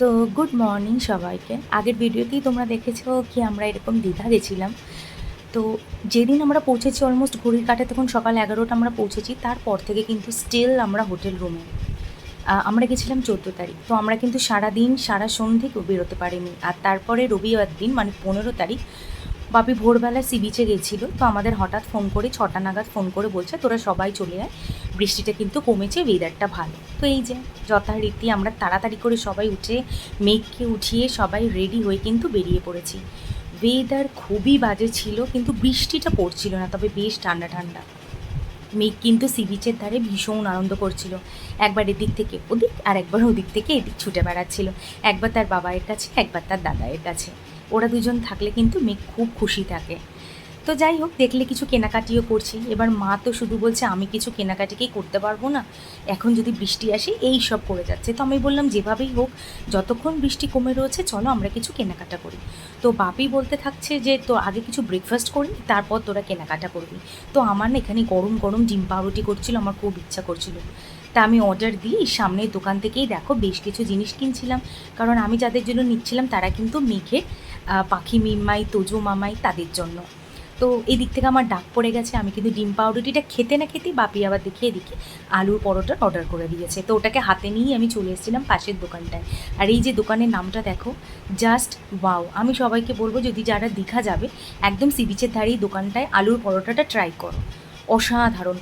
তো good morning সবাইকে। আগের ভিডিওতেই তোমরা দেখেছ কি আমরা এরকম দ্বিধা গেছিলাম। তো যেদিন আমরা পৌঁছেছি অলমোস্ট ঘড়ির কাটে তখন সকাল এগারোটা আমরা পৌঁছেছি, তারপর থেকে কিন্তু স্টিল আমরা হোটেল রুমে আমরা গেছিলাম চোদ্দ তারিখ। তো আমরা কিন্তু সারা দিন সারা সন্ধে বেরোতে পারিনি। আর তারপরে রবিবার দিন মানে পনেরো তারিখ বাপি ভোরবেলা সি বিচে গেছিল, তো আমাদের হঠাৎ ফোন করে, ছটা নাগাদ ফোন করে বলছে, তোরা সবাই চলে আয়, বৃষ্টিটা কিন্তু কমেছে ওয়েদারটা ভালো। তো এই যে, যথারীতি আমরা তাড়াতাড়ি করে সবাই উঠে, মেঘকে উঠিয়ে সবাই রেডি হয়ে কিন্তু বেরিয়ে পড়েছি। ওয়েদার খুবই বাজে ছিল, কিন্তু বৃষ্টিটা পড়ছিল না, তবে বেশ ঠান্ডা ঠান্ডা। মেঘ কিন্তু সি বিচের ধারে ভীষণ আনন্দ করছিল। একবার এদিক থেকে ওদিক, আর একবার ওদিক থেকে এদিক ছুটে বেড়াচ্ছিল। একবার তার বাবায়ের কাছে, একবার তার দাদায়ের কাছে। ওরা দুজন থাকলে কিন্তু মেয়ে খুব খুশি থাকে। তো যাই হোক, দেখলে কিছু কেনাকাটিও করছি। এবার মা তো শুধু বলছে, আমি কিছু কেনাকাটিকেই করতে পারব না। এখন যদি বৃষ্টি আসে, এই সব করে যাচ্ছে। তো আমি বললাম, যেভাবেই হোক, যতক্ষণ বৃষ্টি কমে রয়েছে, চলো আমরা কিছু কেনাকাটা করি। তো বাপি বলতে থাকছে যে, তো আগে কিছু ব্রেকফাস্ট করি, তারপর তোরা কেনাকাটা করবি। তো আমার না এখানে গরম গরম ডিম পাউরুটি করছিল, আমার খুব ইচ্ছা করছিল। তা আমি অর্ডার দিয়ে সামনের দোকান থেকেই দেখো বেশ কিছু জিনিস কিনছিলাম। কারণ আমি যাদের জন্য নিচ্ছিলাম, তারা কিন্তু মেঘে পাখি মিম্মাই, তোজো মামাই তাদের জন্য। তো এই দিক থেকে আমার ডাক পড়ে গেছে, আমি কিন্তু ডিম পাউরুটিটা খেতে না খেতেই বাপি আবার দেখিয়ে দেখি আলুর পরোটার অর্ডার করে দিয়েছে। তো ওটাকে হাতে নিয়েই আমি চলে এসেছিলাম পাশের দোকানটায়। আর এই যে দোকানের নামটা দেখো জাস্ট ওয়াও আমি সবাইকে বলব, যদি যারা দীঘা যাবে, একদম সি বিচের ধারেই দোকানটায় আলুর পরোটাটা ট্রাই করো। অসাধারণ।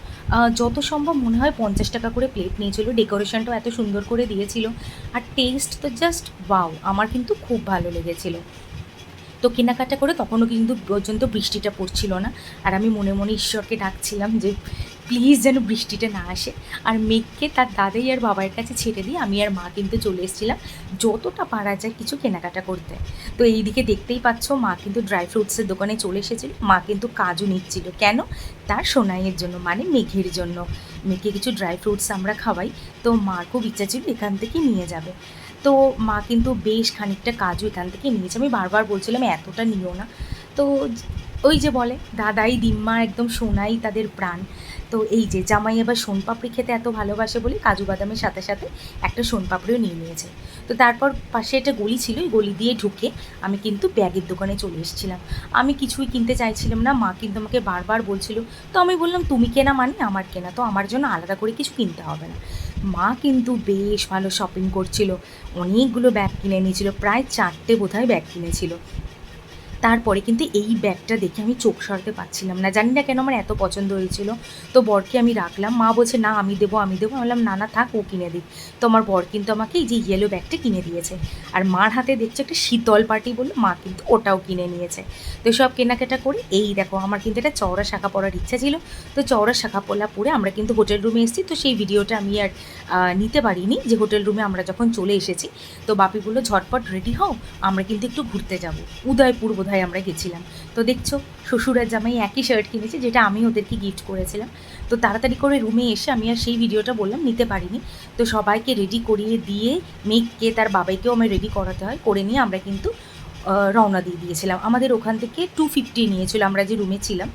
যত সম্ভব মনে হয় পঞ্চাশ টাকা করে প্লেট নিয়েছিল। ডেকোরেশনটাও এত সুন্দর করে দিয়েছিল। আর টেস্ট তো জাস্ট বাউ আমার কিন্তু খুব ভালো লেগেছিলো। তো কেনাকাটা করে তখনও কিন্তু পর্যন্ত বৃষ্টিটা পড়ছিল না। আর আমি মনে মনে ঈশ্বরকে ডাকছিলাম যে প্লিজ যেন বৃষ্টিটা না আসে। আর মেঘকে তার দাদাই আর বাবার কাছে ছেড়ে দিয়ে আমি আর মা কিন্তু চলে এসেছিলাম যতটা পারা যায় কিছু কেনাকাটা করতে। তো এই দিকে দেখতেই পাচ্ছ, মা কিন্তু ড্রাই ফ্রুটসের দোকানে চলে এসেছিল। মা কিন্তু কাজু নিচ্ছিল। কেন? তার সোনাইয়ের জন্য মানে মেঘের জন্য। মেঘে কিছু ড্রাই ফ্রুটস আমরা খাওয়াই। তো মার খুব ইচ্ছা ছিল এখান থেকে নিয়ে যাবে। তো মা কিন্তু বেশ খানিকটা কাজু এখান থেকে নিয়েছে। আমি বারবার বলছিলাম, এতটা নিও না। তো ওই যে বলে, দাদাই, দিম্মা একদম সোনাই তাদের প্রাণ। তো এই যে জামাই আবার সোনপাপড়ি খেতে এত ভালোবাসে বলে কাজু বাদামের সাথে সাথে একটা সোনপাপড়িও নিয়ে নিয়েছে। তো তারপর পাশে একটা গলি ছিল ওই গলি দিয়ে ঢুকে আমি কিন্তু ব্যাগের দোকানে চলে এসেছিলাম। আমি কিছুই কিনতে চাইছিলাম না, মা কিন্তু আমাকে বারবার বলছিল, তো আমি বললাম, তুমি কেনা মানে আমার কেনা, তো আমার জন্য আলাদা করে কিছু কিনতে হবে না। মা কিন্তু বেশ ভালো শপিং করছিল, অনেকগুলো ব্যাগ কিনে নিয়েছিল প্রায় চারটে বোধহয় ব্যাগ কিনেছিল। তারপরে কিন্তু এই ব্যাগটা দেখে আমি চোখ সরাতে পারছিলাম না। জানি না কেন আমার এত পছন্দ হয়েছিল। তো বরকে আমি রাখলাম। মা বলছে, না, আমি দেবো আমি দেবো। বললাম, না না, থাক, ও কিনে দিই তো আমার বর কিন্তু আমাকে এই যে ইয়েলো ব্যাগটা কিনে দিয়েছে। আর মার হাতে দেখছে একটা শীতল পার্টি বলল মা কিন্তু ওটাও কিনে নিয়েছে। তো সব কেনাকাটা করে এই দেখো, আমার কিন্তু একটা চওড়া শাখা পরার ইচ্ছা ছিল। তো চওড়া শাখা পলা পরে আমরা কিন্তু হোটেল রুমে এসেছি। তো সেই ভিডিওটা আমি আর নিতে পারিনি যে হোটেল রুমে আমরা যখন চলে এসেছি। তো বাপি বলল ঝটপট রেডি হও, আমরা কিন্তু একটু ঘুরতে যাব। উদয়পুর বোধহয় বোধহয় আমরা গেছিলাম। তো দেখছ শ্বশুর আর জামাই একই শার্ট কিনেছি, যেটা আমি ওদেরকে গিফট করেছিলাম। তো তাড়াতাড়ি করে রুমে এসে আমি আর সেই ভিডিওটা বললাম, নিতে পারিনি। তো সবাইকে রেডি করিয়ে দিয়ে মেঘকে তার বাবাইকেও আমার রেডি করাতে হয়। করে নিয়ে আমরা কিন্তু রওনা দিয়ে দিয়েছিলাম। আমাদের ওখান থেকে টু ফিফটি নিয়েছিল, আমরা যে রুমে ছিলাম।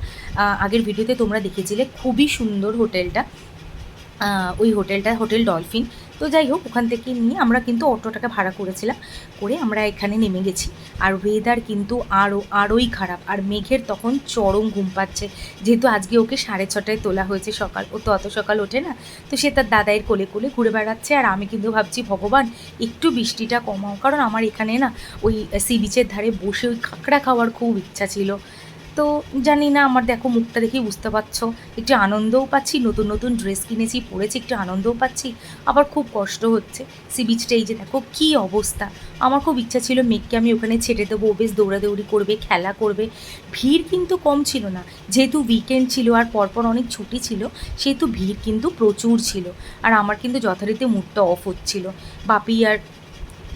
আগের ভিডিওতে তোমরা দেখেছিলে, খুবই সুন্দর হোটেলটা ওই হোটেলটা হোটেল ডলফিন তো যাই হোক, ওখান থেকে নিয়ে আমরা কিন্তু অটোটাকে ভাড়া করেছিলাম। করে আমরা এখানে নেমে গেছি। আর ওয়েদার কিন্তু আরও আরোই খারাপ। আর মেঘের তখন চরম ঘুম পাচ্ছে। যেহেতু আজকে ওকে সাড়ে ছটায় তোলা হয়েছে সকাল, ও তো অত সকাল ওঠে না। তো সে তার দাদাইয়ের কোলে কোলে ঘুরে বেড়াচ্ছে। আর আমি কিন্তু ভাবছি, ভগবান, একটু বৃষ্টিটা কমাও। কারণ আমার এখানে না, ওই সি বিচের ধারে বসে ওই কাঁকড়া খাওয়ার খুব ইচ্ছা ছিল। তো জানি না, আমার দেখো মুখটা দেখেই বুঝতে পারছ। একটু আনন্দও পাচ্ছি, নতুন নতুন ড্রেস কিনেছি, পরেছি, একটু আনন্দও পাচ্ছি। আবার খুব কষ্ট হচ্ছে। সি বিচটা এই যে দেখো, কী অবস্থা। আমার খুব ইচ্ছা ছিল মেঘকে আমি ওখানে ছেড়ে দেবো, ও বেশ দৌড়াদৌড়ি করবে, খেলা করবে। ভিড় কিন্তু কম ছিল না। যেহেতু উইকেন্ড ছিল আর পরপর অনেক ছুটি ছিল, সেহেতু ভিড় কিন্তু প্রচুর ছিল। আর আমার কিন্তু যথারীতি মুডটা অফ হচ্ছিল। বাপি আর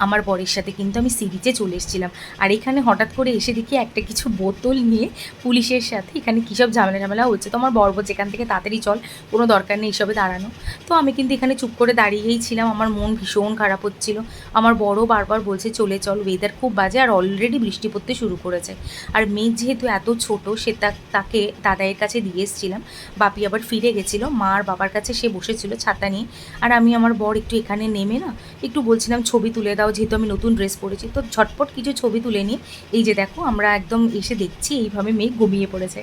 আমার বরের সাথে কিন্তু আমি সি বিচে চলে এসেছিলাম। আর এখানে হঠাৎ করে এসে দেখি একটা কিছু বোতল নিয়ে পুলিশের সাথে এখানে কী সব ঝামেলা ঝামেলা হচ্ছে। তো আমার বর বলছে, এখান থেকে তাড়াতাড়ি চল, কোনো দরকার নেই এইসবে দাঁড়ানো। তো আমি কিন্তু এখানে চুপ করে দাঁড়িয়েই ছিলাম। আমার মন ভীষণ খারাপ হচ্ছিল। আমার বড় বারবার বলছে, চলে চল ওয়েদার খুব বাজে আর অলরেডি বৃষ্টি পড়তে শুরু করেছে। আর মেয়ে যেহেতু এত ছোট, সে তাকে দাদাইয়ের কাছে দিয়ে এসেছিলাম। বাপি আবার ফিরে গেছিল। মা আর বাবার কাছে সে বসেছিল ছাতা নিয়ে। আর আমি, আমার বর একটু এখানে নেমে না, একটু বলছিলাম, ছবি তুলে দাও। তাও যেহেতু আমি নতুন ড্রেস পরেছি, তো ঝটপট কিছু ছবি তুলে নিয়ে এই যে দেখো, আমরা একদম এসে দেখছি এইভাবে মেয়ে ঘুমিয়ে পড়েছে।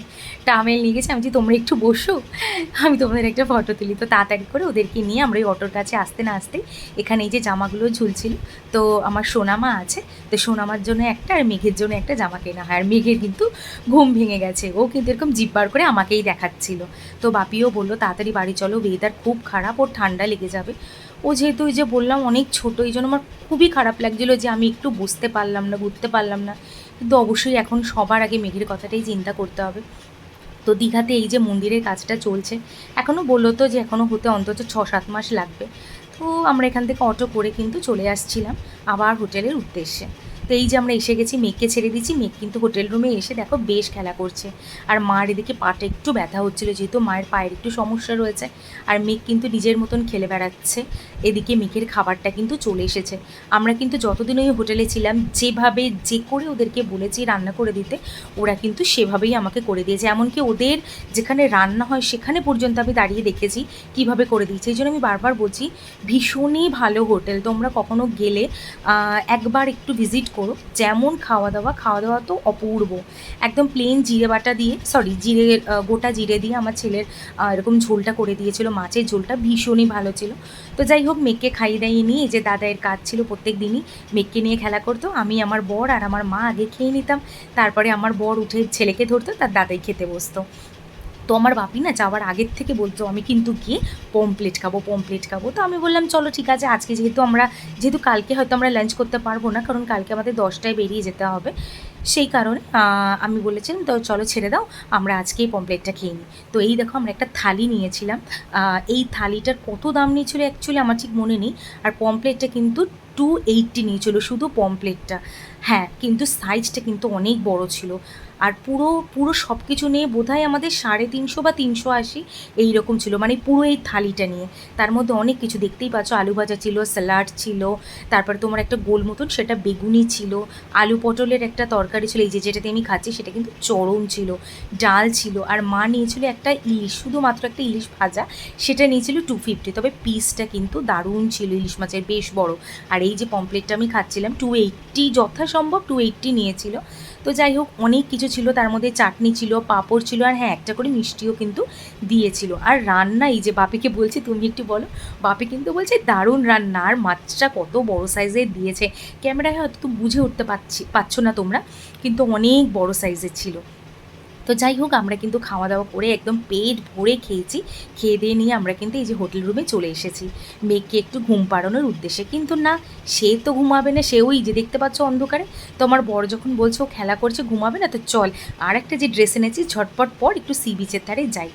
টামেল নিয়ে গেছে, আমি যে তোমরা একটু বসো, আমি তোমাদের একটা ফটো তুলি। তো তাড়াতাড়ি করে ওদেরকে নিয়ে আমরা এই অটোর কাছে আসতে না আসতে এখানে এই যে জামাগুলো ঝুলছিল, তো আমার সোনামা আছে, তো সোনামার জন্য একটা আর মেঘের জন্য একটা জামা কেনা হয়। আর মেঘের কিন্তু ঘুম ভেঙে গেছে, ও কিন্তু এরকম জিব্বার করে আমাকেই দেখাচ্ছিল। তো বাপিও বলল, তাড়াতাড়ি বাড়ি চলো ওয়েদার খুব খারাপ, ওর ঠান্ডা লেগে যাবে। ও যেহেতু ওই যে বললাম, অনেক ছোট, এই জন্য আমার খুবই খারাপ লাগছিল যে আমি একটু বুঝতে পারলাম না, বুঝতে পারলাম না। কিন্তু অবশ্যই এখন সবার আগে মেঘের কথাটাই চিন্তা করতে হবে। তো দীঘাতে এই যে মন্দিরের কাজটা চলছে এখনও বলল তো যে এখনও হতে অন্তত ছ সাত মাস লাগবে। তো আমরা এখান থেকে অটো করে কিন্তু চলে আসছিলাম, আবার হোটেলের উদ্দেশ্যে। তো এই যে আমরা এসে গেছি, মেয়েকে ছেড়ে দিচ্ছি মেঘ কিন্তু হোটেল রুমে এসে দেখো বেশ খেলা করছে। আর মার এদিকে পাটা একটু ব্যথা হচ্ছিল, যেহেতু মায়ের পায়ের একটু সমস্যা রয়েছে। আর মেঘ কিন্তু নিজের মতন খেলে বেড়াচ্ছে। এদিকে মেঘের খাবারটা কিন্তু চলে এসেছে। আমরা কিন্তু যতদিন ওই হোটেলে ছিলাম, যেভাবে যে করে ওদেরকে বলেছি রান্না করে দিতে, ওরা কিন্তু সেভাবেই আমাকে করে দিয়েছে। এমনকি ওদের যেখানে রান্না হয়, সেখানে পর্যন্ত আমি দাঁড়িয়ে দেখেছি কীভাবে করে দিয়েছে। এই জন্য আমি বারবার বলছি, ভীষণই ভালো হোটেল তোমরা কখনো গেলে একবার একটু ভিজিট করো, যেমন খাওয়া দাওয়া খাওয়া দাওয়া তো অপূর্ব। একদম প্লেন জিরে বাটা দিয়ে সরি জিরে গোটা জিরে দিয়ে আমার ছেলের এরকম ঝোলটা করে দিয়েছিল, মাছের ঝোলটা ভীষণই ভালো ছিল। তো যাই হোক মেঘকে খাইয়ে দাইয়ে নিয়ে যে দাদায়ের কাজ ছিল প্রত্যেক দিনই মেঘকে নিয়ে খেলা করতো, আমি আমার বর আর আমার মা আগে খেয়ে নিতাম, তারপরে আমার বর উঠে ছেলেকে ধরতো, তার দাদাই খেতে বসতো। তো আমার বাপি না যাওয়ার আগের থেকে বলতো, আমি কিন্তু গিয়ে পমপ্লেট খাব পমপ্লেট খাব। তো আমি বললাম, চলো ঠিক আছে, আজকে যেহেতু আমরা, যেহেতু কালকে হয়তো আমরা লাঞ্চ করতে পারব না, কারণ কালকে আমাদের দশটায় বেরিয়ে যেতে হবে। সেই কারণে আমি বলেছিলাম, তো চলো ছেড়ে দাও, আমরা আজকেই পমপ্লেটটা খেয়ে নিই। তো এই দেখো আমরা একটা থালি নিয়েছিলাম। এই থালিটার কত দাম নিয়েছিল অ্যাকচুয়ালি আমার ঠিক মনে নেই, আর পমপ্লেটটা কিন্তু টু এইটটি নিয়েছিল, শুধু পমপ্লেটটা হ্যাঁ কিন্তু সাইজটা কিন্তু অনেক বড় ছিল। আর পুরো পুরো সব কিছু নিয়ে বোধহয় আমাদের সাড়ে তিনশো বা তিনশো আশি এইরকম ছিল মানে পুরো এই থালিটা নিয়ে। তার মধ্যে অনেক কিছু দেখতেই পাচ্ছ, আলু ভাজা ছিল, স্যালাড ছিল, তারপরে তোমার একটা গোল মতন সেটা বেগুনি ছিল, আলু পটলের একটা তরকারি ছিল, এই যে যেটাতে আমি খাচ্ছি সেটা কিন্তু চরম ছিল, ডাল ছিল, আর মা নিয়েছিল একটা ইলিশ, শুধুমাত্র একটা ইলিশ ভাজা, সেটা নিয়েছিল টু ফিফটি তবে পিসটা কিন্তু দারুণ ছিল ইলিশ মাছের, বেশ বড়। আর এই যে পমপ্লেটটা আমি খাচ্ছিলাম টু এইট্টি যথাসম্ভব টু এইট্টি নিয়েছিল। তো যাই হোক, অনেক কিছু ছিল, তার মধ্যে চাটনি ছিল, পাঁপড় ছিল, আর হ্যাঁ একটা করে মিষ্টিও কিন্তু দিয়েছিল। আর রান্না, এই যে বাপিকে বলছি, তুমি একটু বলো, বাপি কিন্তু বলছে, দারুণ রান্না, আর মাছটা কত বড় সাইজের দিয়েছে। ক্যামেরায় হয়তো বুঝে উঠতে পারছি পাচ্ছ না তোমরা, কিন্তু অনেক বড় সাইজের ছিল। তো যাই হোক, আমরা কিন্তু খাওয়া দাওয়া করে একদম পেট ভরে খেয়েছি। খেয়ে দিয়ে নিয়ে আমরা কিন্তু এই যে হোটেল রুমে চলে এসেছি। মেয়েকে একটু ঘুম পাড়ানোর উদ্দেশ্যে কিন্তু না, সে তো ঘুমাবে না সে ওই যে দেখতে পাচ্ছ অন্ধকারে। তো আমার বড় যখন বলছে, ও খেলা করছে, ঘুমাবে না, তো চল। আর একটা যে ড্রেস এনেছি, ঝটপট পর একটু সি বিচের ধারে যাই।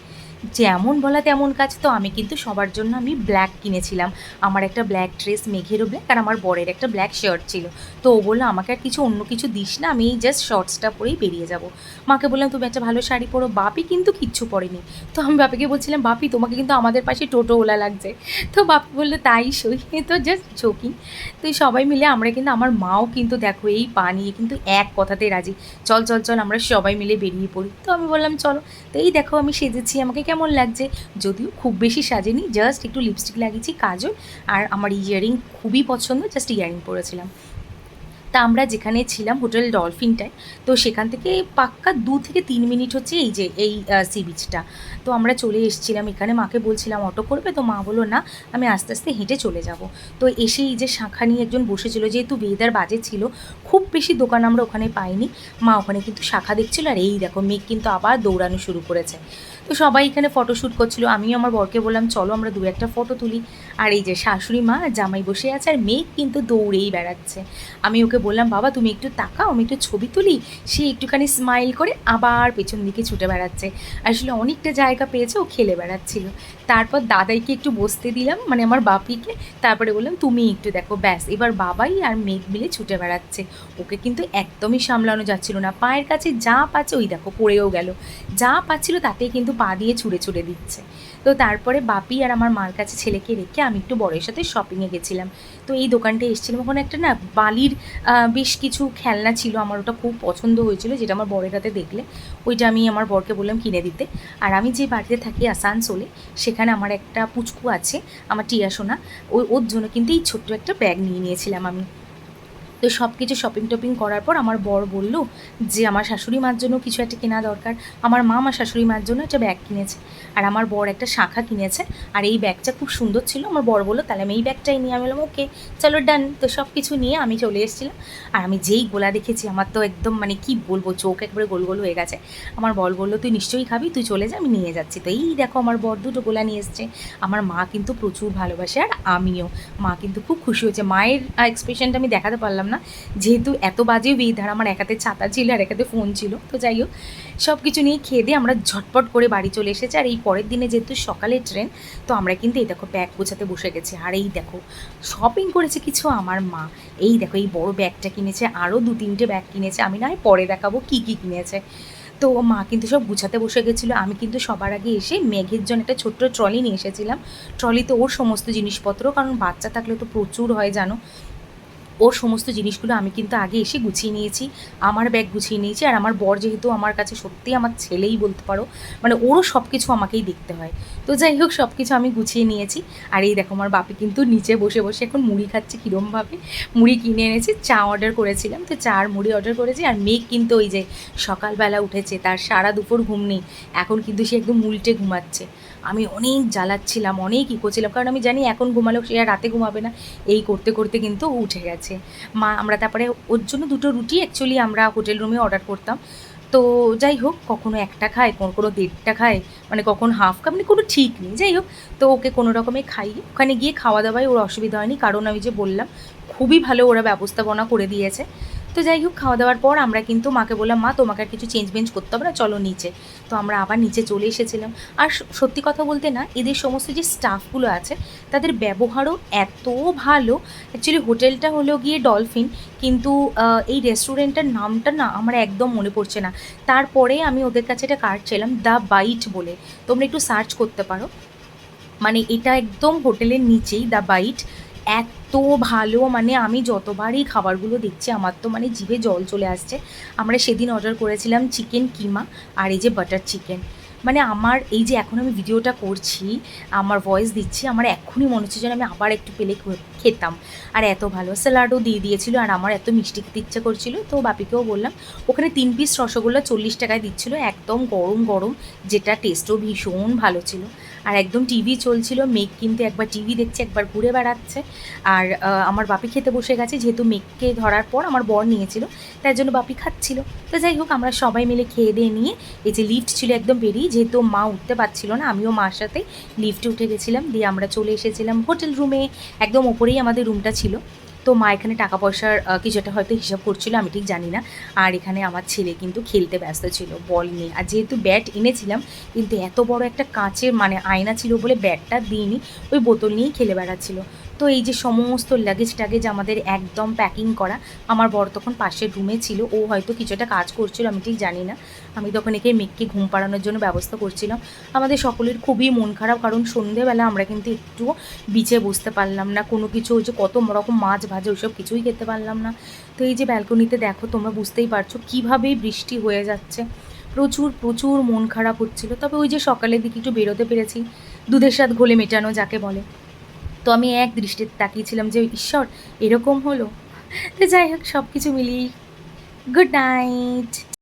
যেমন বলা তেমন কাজ, তো আমি কিন্তু সবার জন্য আমি ব্ল্যাক কিনেছিলাম। আমার একটা ব্ল্যাক ড্রেস মেঘেরও ব্ল্যাক আর আমার বরের একটা ব্ল্যাক শার্ট ছিল। তো ও বলল, আমাকে আর কিছু অন্য কিছু দিস না, আমি এই জাস্ট শর্টসটা পরেই বেরিয়ে যাব। মাকে বললাম, তুমি একটা ভালো শাড়ি পরো। বাপি কিন্তু কিচ্ছু পরেনি। তো আমি বাপিকে বলছিলাম, বাপি, তোমাকে কিন্তু আমাদের পাশে টোটোওয়ালা লাগছে। তো বাপি বলল, তাই সই, তো জাস্ট ঝোঁকি তো সবাই মিলে আমরা কিন্তু, আমার মাও কিন্তু দেখো এই পা নিয়ে কিন্তু এক কথাতে রাজি। চল চল চল, আমরা সবাই মিলে বেরিয়ে পড়ি। তো আমি বললাম, চলো। তো এই দেখো আমি সেজেছি, আমাকে কেমন লাগছে? যদিও খুব বেশি সাজেনি জাস্ট একটু লিপস্টিক লাগিয়েছি, কাজল আর আমার ইয়ারিং খুবই পছন্দ জাস্ট ইয়ারিং পরেছিলাম। তা আমরা যেখানে ছিলাম, হোটেল ডলফিনটায়, তো সেখান থেকে পাক্কা দু থেকে তিন মিনিট হচ্ছে এই যে, এই সি বিচটা তো আমরা চলে এসেছিলাম, এখানে মাকে বলছিলাম, অটো করবে? তো মা বলল, না, আমি আস্তে আস্তে হেঁটে চলে যাব। তো এসে এই যে শাখা নিয়ে একজন বসেছিল, যেহেতু বেদার বাজে ছিল, খুব বেশি দোকান আমরা ওখানে পাইনি। মা ওখানে কিন্তু শাখা দেখছিল, আর এই দেখো মেঘ কিন্তু আবার দৌড়ানো শুরু করেছে। তো সবাই এখানে ফটোশ্যুট করছিল। আমিও আমার বরকে বললাম, চলো আমরা দু একটা ফটো তুলি। আর এই যে শাশুড়ি মা জামাই বসে আছে আর মেঘ কিন্তু দৌড়েই বেড়াচ্ছে। আমি ওকে বললাম, বাবা, তুমি একটু তাকাও, আমি একটু ছবি তুলি। সে একটুখানি স্মাইল করে আবার পেছন দিকে ছুটে বেড়াচ্ছে। আসলে অনেকটা জায়গা পেয়েছে, ও খেলে বেড়াচ্ছিল। তারপর দাদাইকে একটু বসতে দিলাম মানে আমার বাপিকে। তারপরে বললাম, তুমি একটু দেখো, ব্যাস। এবার বাবাই আর মেঘ মিলে ছুটে বেড়াচ্ছে। ওকে কিন্তু একদমই সামলানো যাচ্ছিল না। পায়ের কাছে যা পাচ্ছে, ওই দেখো, পড়েও গেল। যা পাচ্ছিল তাতেই কিন্তু পা দিয়ে ছুঁড়ে ছুঁড়ে দিচ্ছে। তো তারপরে বাপি আর আমার মার কাছে ছেলেকে রেখে আমি একটু বড়ের সাথে শপিংয়ে গেছিলাম। তো এই দোকানটা এসেছিলাম। ওখানে একটা না বালির বেশ কিছু খেলনা ছিল। আমার ওটা খুব পছন্দ হয়েছিল, যেটা আমার বরের হাতে দেখলে। ওইটা আমি আমার বরকে বললাম কিনে দিতে। আর আমি যে বাড়িতে থাকি আসানসোলে, সেখানে আমার একটা পুচকু আছে, আমার টিয়া সোনা ওই ওর জন্য কিন্তু এই ছোট্ট একটা ব্যাগ নিয়ে নিয়েছিলাম আমি। তো সব কিছু শপিং টপিং করার পর আমার বর বলল যে, আমার শাশুড়ি মার জন্য কিছু একটা কেনা দরকার। আমার মা আমার শাশুড়ি মার জন্য একটা ব্যাগ কিনেছে আর আমার বর একটা শাখা কিনেছে আর এই ব্যাগটা খুব সুন্দর ছিল। আমার বর বলল, তাহলে আমি এই ব্যাগটাই নিয়ে আমি বললাম ওকে চলো ডান তো সব কিছু নিয়ে আমি চলে এসেছিলাম আর আমি যেই গোলা দেখেছি, আমার তো একদম মানে কি বলব, চোখ একবারে গোল গোল হয়ে গেছে। আমার বল বলল, তুই নিশ্চয়ই খাবি, তুই চলে যা, আমি নিয়ে যাচ্ছি। তো এই দেখো আমার বর দুটো গোলা নিয়ে এসছে। আমার মা কিন্তু প্রচুর ভালোবাসে আর আমিও। মা কিন্তু খুব খুশি হয়েছে। মায়ের এক্সপ্রেশনটা আমি দেখাতে পারলাম না, যেহেতু এত বাজে বিধার আমার এক হাতে ছাতা ছিল আর এক হাতে ফোন ছিল। তো যাই হোক সব কিছু নিয়ে খেয়ে দিয়ে আমরা ঝটপট করে বাড়ি চলে এসেছি। আর এই পরের দিনে যেহেতু সকালে ট্রেন তো আমরা কিন্তু এই দেখো ব্যাগ গোছাতে বসে গেছি। আর এই দেখো শপিং করেছে কিছু আমার মা। এই দেখো, এই বড় ব্যাগটা কিনেছে, আরও দু তিনটে ব্যাগ কিনেছে। আমি না পরে দেখাবো কী কী কিনেছে। তো মা কিন্তু সব গুছাতে বসে গেছিল। আমি কিন্তু সবার আগে এসে মেঘের জন্য একটা ছোট্ট ট্রলি নিয়ে এসেছিলাম। ট্রলিতে ওর সমস্ত জিনিসপত্র, কারণ বাচ্চা থাকলে তো প্রচুর হয়, জানো? ওর সমস্ত জিনিসগুলো আমি কিন্তু আগে এসে গুছিয়ে নিয়েছি, আমার ব্যাগ গুছিয়ে নিয়েছি, আর আমার বর যেহেতু আমার কাছে সত্যি আমার ছেলেই বলতে পারো মানে ওরও সব কিছু আমাকেই দেখতে হয়। তো যাই হোক সব কিছু আমি গুছিয়ে নিয়েছি, আর এই দেখো আমার বাপি কিন্তু নিচে বসে বসে এখন মুড়ি খাচ্ছে কীরমভাবে। মুড়ি কিনে এনেছি, চা অর্ডার করেছিলাম, তো চা আর মুড়ি অর্ডার করেছি, আর মেঘ কিন্তু ওই যে সকালবেলা উঠেছে, তার সারা দুপুর ঘুম নেই, এখন কিন্তু সে একদম উল্টে ঘুমাচ্ছে। আমি অনেক জ্বালাচ্ছিলাম, অনেক ই করছিলাম কারণ আমি জানি এখন ঘুমালেও সে রাতে ঘুমাবে না। এই করতে করতে কিন্তু উঠে গেছে। মা, আমরা তারপরে ওর জন্য দুটো রুটি অ্যাকচুয়ালি আমরা হোটেল রুমে অর্ডার করতাম। তো যাই হোক, কখনো একটা খায় কোনো কোনো দেড়টা খায় মানে কখন হাফ খায় মানে কোনো ঠিক নেই। যাই হোক, তো ওকে কোনো রকমে খাই। ওখানে গিয়ে খাওয়া দাওয়ায় ওর অসুবিধা হয়নি। কারণ আমি যে বললাম, খুবই ভালো ওরা ব্যবস্থাপনা করে দিয়েছে। তো যাই হোক, খাওয়া দাওয়ার পর আমরা কিন্তু মাকে বললাম, মা, তোমাকে আর কিছু চেঞ্জ বেঞ্জ করতে হবে না, চলো নিচে। তো আমরা আবার নিচে চলে এসেছিলাম। আর সত্যি কথা বলতে না, এদের সমস্ত যে স্টাফগুলো আছে, তাদের ব্যবহারও এত ভালো। অ্যাকচুয়ালি হোটেলটা হলো গিয়ে ডলফিন কিন্তু এই রেস্টুরেন্টের নামটা না আমার একদম মনে পড়ছে না। তারপরে আমি ওদের কাছে একটা কার্ড ছিলাম দ্য বাইট বলে। তোমরা একটু সার্চ করতে পারো। মানে এটা একদম হোটেলের নিচেই দ্য বাইট এত ভালো মানে আমি যতবারই খাবারগুলো দেখছি, আমার তো মানে জিভে জল চলে আসছে। আমরা সেদিন অর্ডার করেছিলাম চিকেন কিমা আর এই যে বাটার চিকেন মানে আমার এই যে এখন আমি ভিডিওটা করছি, আমার ভয়েস দিচ্ছি, আমার এখনই মনে হচ্ছে যেন আমি আবার একটু পেলে খেতাম। আর এত ভালো স্যালাডও দিয়ে দিয়েছিল আর আমার এত মিষ্টি খেতে ইচ্ছে করছিল। তো বাপিকেও বললাম, ওখানে তিন পিস রসগোল্লা চল্লিশ টাকায় দিচ্ছিল, একদম গরম গরম, যেটা টেস্টও ভীষণ ভালো ছিল। আর একদম টিভি চলছিল, মেঘ কিন্তু একবার টিভি দেখছে, একবার ঘুরে বেড়াচ্ছে। আর আমার বাপি খেতে বসে গেছে, যেহেতু মেঘকে ধরার পর আমার বর নিয়েছিল, তাই জন্য বাপি খাচ্ছিল। তো যাই হোক, আমরা সবাই মিলে খেয়ে দিয়ে নিয়ে, এই যে লিফট ছিল একদম বেরিয়ে, যেহেতু মা উঠতে পারছিল না, আমিও মার সাথে লিফটে উঠে গেছিলাম। দিয়ে আমরা চলে এসেছিলাম হোটেল রুমে একদম ওপরেই আমাদের রুমটা ছিল। তো মা এখানে টাকা পয়সার কিছু একটা হয়তো হিসাব করছিল, আমি ঠিক জানি না। আর এখানে আমার ছেলে কিন্তু খেলতে ব্যস্ত ছিল, বল নিয়ে। আর যেহেতু ব্যাট এনেছিলাম, কিন্তু এত বড় একটা কাঁচের মানে আয়না ছিল বলে ব্যাটটা দিইনি, ওই বোতল নিয়েই খেলে বেড়াচ্ছিল। তো এই যে সমস্ত লাগেজ টাগেজ আমাদের একদম প্যাকিং করা, আমার বর তখন পাশের রুমে ছিল, ও হয়তো কিছু একটা কাজ করছিল, আমি ঠিক জানি না। আমি তখন একে মেঘকে ঘুম পাড়ানোর জন্য ব্যবস্থা করছিলাম। আমাদের সকলের খুবই মন খারাপ, কারণ সন্ধেবেলা আমরা কিন্তু একটুও বিচে বসতে পারলাম না। কোনো কিছু ওই যে কত রকম মাছ ভাজা, ওইসব কিছুই খেতে পারলাম না। তো এই যে ব্যালকনিতে দেখো, তোমরা বুঝতেই পারছ কীভাবে বৃষ্টি হয়ে যাচ্ছে। প্রচুর প্রচুর মন খারাপ হচ্ছিল। তবে ওই যে সকালের দিকে একটু বেরোতে পেরেছি। দুধের স্বাদ ঘোলে মেটানো যাকে বলে। তো আমি এক দৃষ্টিতে তাকিয়েছিলাম যে, ঈশ্বর, এরকম হলো? তো যাই হোক সব কিছু মিলিয়ে গুড নাইট।